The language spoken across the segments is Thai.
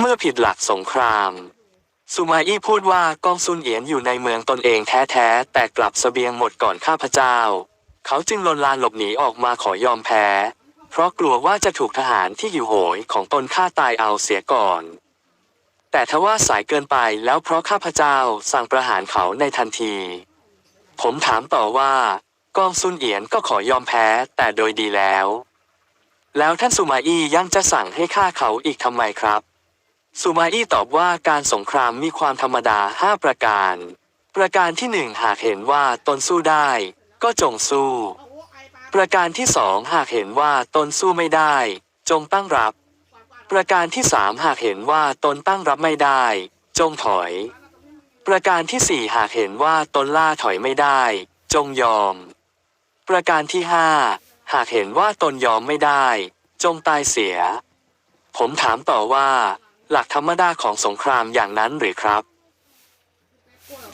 เมื่อผิดหลักสงครามสุมาอี้พูดว่ากองซุนเอียนอยู่ในเมืองตนเองแท้ๆ แต่กลับเสบียงหมดก่อนข้าพเจ้า เขาจึงลนลานหลบหนีออกมาขอยอมแพ้ เพราะกลัวว่าจะถูกทหารที่หิวโหยของตนฆ่าตายเอาเสียก่อน แต่ทว่าสายเกินไปแล้วเพราะข้าพเจ้าสั่งประหารเขาในทันที ผมถามต่อว่ากองซุนเอียนก็ขอยอมแพ้แต่โดยดีแล้ว แล้วท่านสุมาอี้ยังจะสั่งให้ฆ่าเขาอีกทำไมครับ สุมาอี้ตอบว่าการสงครามมีความธรรมดาห้าประการ ประการที่หนึ่งหากเห็นว่าตนสู้ได้ ก็จงสู้ ประการที่สองหากเห็นว่าตนสู้ไม่ได้ จงตั้งรับ ประการที่สามหากเห็นว่าตนตั้งรับไม่ได้ จงถอย ประการที่สี่หากเห็นว่าตนล่าถอยไม่ได้ จงยอม ประการที่ห้าหากเห็นว่าตนยอมไม่ได้ จงตายเสีย ผมถามต่อว่า หลักธรรมดาของสงครามอย่างนั้นหรือครับ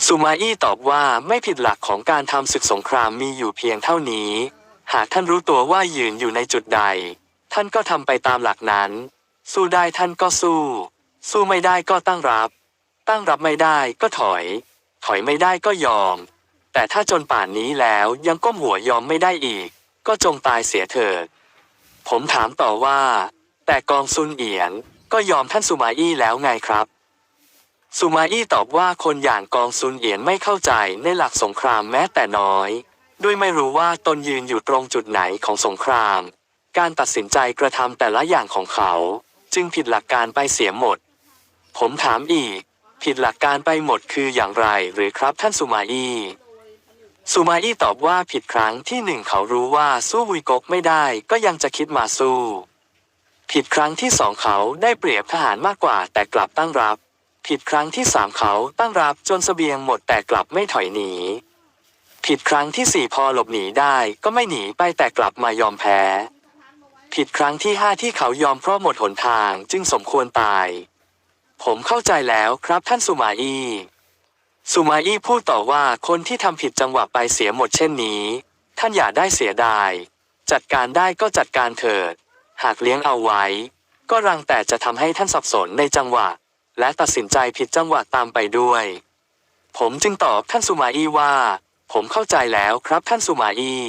สุมาอี้ตอบว่าไม่ผิดหลักของการทำศึกสงครามมีอยู่เพียงเท่านี้ หากท่านรู้ตัวว่ายืนอยู่ในจุดใด ท่านก็ทำไปตามหลักนั้น สู้ได้ท่านก็สู้ สู้ไม่ได้ก็ตั้งรับ ตั้งรับไม่ได้ก็ถอย ถอยไม่ได้ก็ยอม แต่ถ้าจนป่านนี้แล้วยังก้มหัวยอมไม่ได้อีก ก็จงตายเสียเถิด ผมถามต่อว่า แต่กองซุนเอียน ก็ยอมท่านสุมาอี้แล้วไงครับสุมาอี้ตอบว่าคนอย่างกองซุนเอียนไม่เข้าใจในหลักสงครามแม้แต่น้อย ด้วยไม่รู้ว่าตนยืนอยู่ตรงจุดไหนของสงคราม การตัดสินใจกระทำแต่ละอย่างของเขา จึงผิดหลักการไปเสียหมด ผมถามอีก ผิดหลักการไปหมดคืออย่างไรหรือครับท่านสุมาอี้สุมาอี้ตอบว่าผิดครั้งที่หนึ่งเขารู้ว่าสู้วุยกกไม่ได้ก็ยังจะคิดมาสู้ ผิดครั้งที่สองเขาได้เปรียบทหารมากกว่าแต่กลับตั้งรับ ผิดครั้งที่สามเขาตั้งรับจนเสบียงหมดแต่กลับไม่ถอยหนี ผิดครั้งที่สี่พอหลบหนีได้ก็ไม่หนีไปแต่กลับมายอมแพ้ ผิดครั้งที่ห้าที่เขายอมเพราะหมดหนทางจึงสมควรตาย ผมเข้าใจแล้วครับท่านสุมาอี้สุมาอี้พูดต่อว่าคนที่ทำผิดจังหวะไปเสียหมดเช่นนี้ ท่านอย่าได้เสียดาย จัดการได้ก็จัดการเถิด หากเลี้ยงเอาไว้ ก็รังแต่จะทำให้ท่านสับสนในจังหวะ และตัดสินใจผิดจังหวะตามไปด้วย ผมจึงตอบท่านสุมาอี้ว่า ผมเข้าใจแล้วครับท่านสุมาอี้